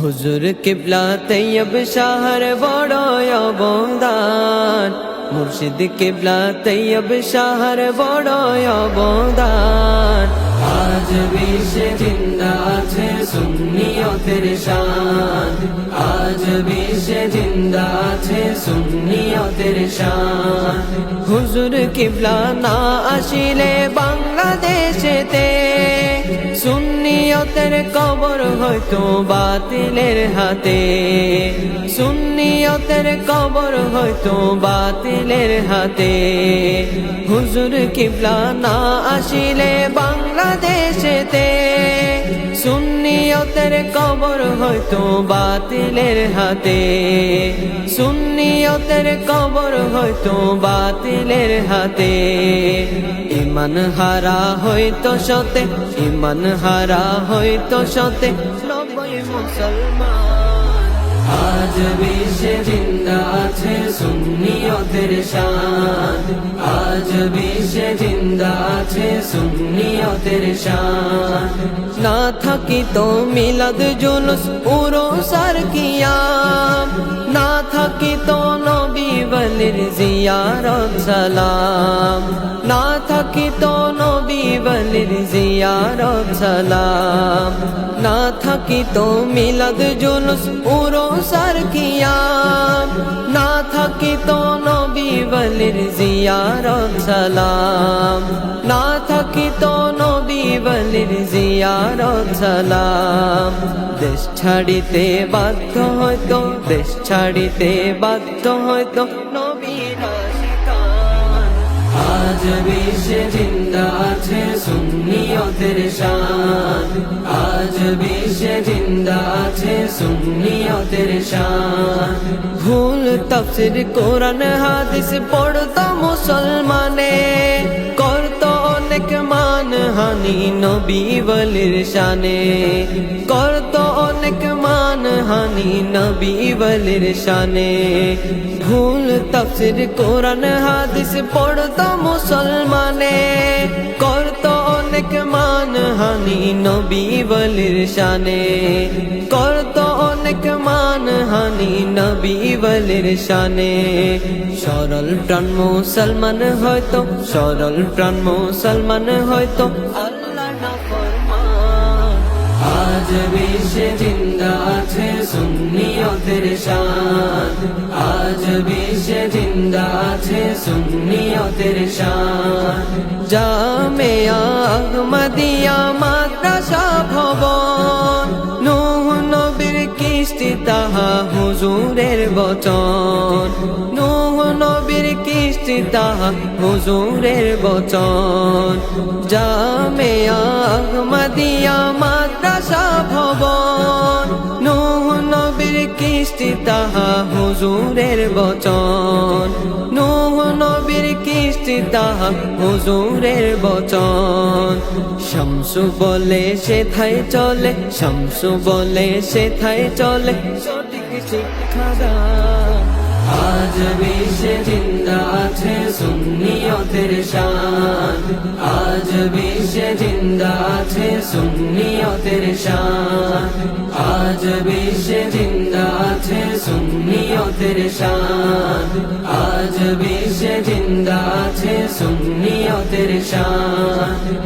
হুজুর কিবলা তৈয়ব শাহর বড় অবদান। মুর্শিদ কিবলা তৈয়ব শাহর বড় অবদান। আজ বিশ্বে জিন্দা আছে সুন্নিয়তের শান। আজ বিশ্বে জিন্দা আছে সুন্নিয়তের শান। হুজুর কিবলা না আসিলে বাংলাদেশেতে সুন্নিয়তের কবর হয়তো বাতিলের হাতে। সুন্নিয়তের কবর হয়তো বাতিলের হাতে। হুজুর কিবলা না আসিলে বাংলাদেশেতে সুন্নিয়তের কবর হয়তো বাতিলের হাতে। সুন্নিয়তের কবর হয়তো বাতিলের হাতে। ইমান হারা হয়তো সতে, ইমান হারা হয়তো সতে নব্বই মুসলমান। আজ বিশ্বে জিন্দা আছে সুন্নিয়তের শান। আজ বিশ্বে জিন্দা আছে সুন্নিয়তের শান। না থাকি তো মিলাদ জুলুস উরো সার কিয়াম। না থাকি তো নবী বলির জিয়ারত সালাম। না থাকি তো বলির জিয়ারত সালাম। না থাকি তো মিলাদ জুলুস উরো সার কিয়াম। না থাকি তো নবী বলির জিয়ারত সালাম। না থাকি তো নবী বলির জিয়ারত সালাম। দেশ ছাড়িতে বাধ্য হয়তো, দেশ ছাড়িতে বাধ্য হয়তো আশিকান আজ বিশ্বে জিন্দা আছে সুন্নিয়তের শান। আজ বিশ্বে জিন্দা আছে সুন্নিয়তের শান। ভুল তাফসির, কোরআন, হাদিস, পড়তো মুসলমানে। অনেক মান হানি নবী বলির শানে। করত অনেক মান হানি নবী বলির শানে। ভুল তফসির, কোরআন, হাদিস পড়তো মুসলমানে। করতো অনেক মান হানি নবী বলির শানে। করত অনেক মান হানি নবী বলির শানে। সরল প্রাণ মুসলমান হয়তো, সরল প্রাণ মুসলমান হয়তো ফরমান আজ বিশ্বে জিন্দা আছে সুন্নিয়তের শান আজ বিশ্বে জিন্দা আছে সুন্নিয়তের শান জামেয়া আহমদিয়া মাদ্রাসা ভবন, নূহ নবীর কিস্তি তাহা হুজুরের বচন। নূহ নবীর কিস্তি তাহা হুজুরের বচন। জামেয়া কিস্তি তাহা হুজুরের বচন। নূহ নবীর কৃষ্টি তাহা হুজুরের বচন। শামসু বলে সে থাই চলে, শামসু বলে সে থাই চলে, সঠিক শিক্ষা আজ বিশ্বে জিন্দা আছে সুন্নিয়তের শান। আজ বিশ্বে জিন্দা আছে সুন্নিয়তের শান। আজ বিশ্বে জিন্দা আছে সুন্নিয়তের শান। আজ বিশ্বে জিন্দা আছে সুন্নিয়তের শান।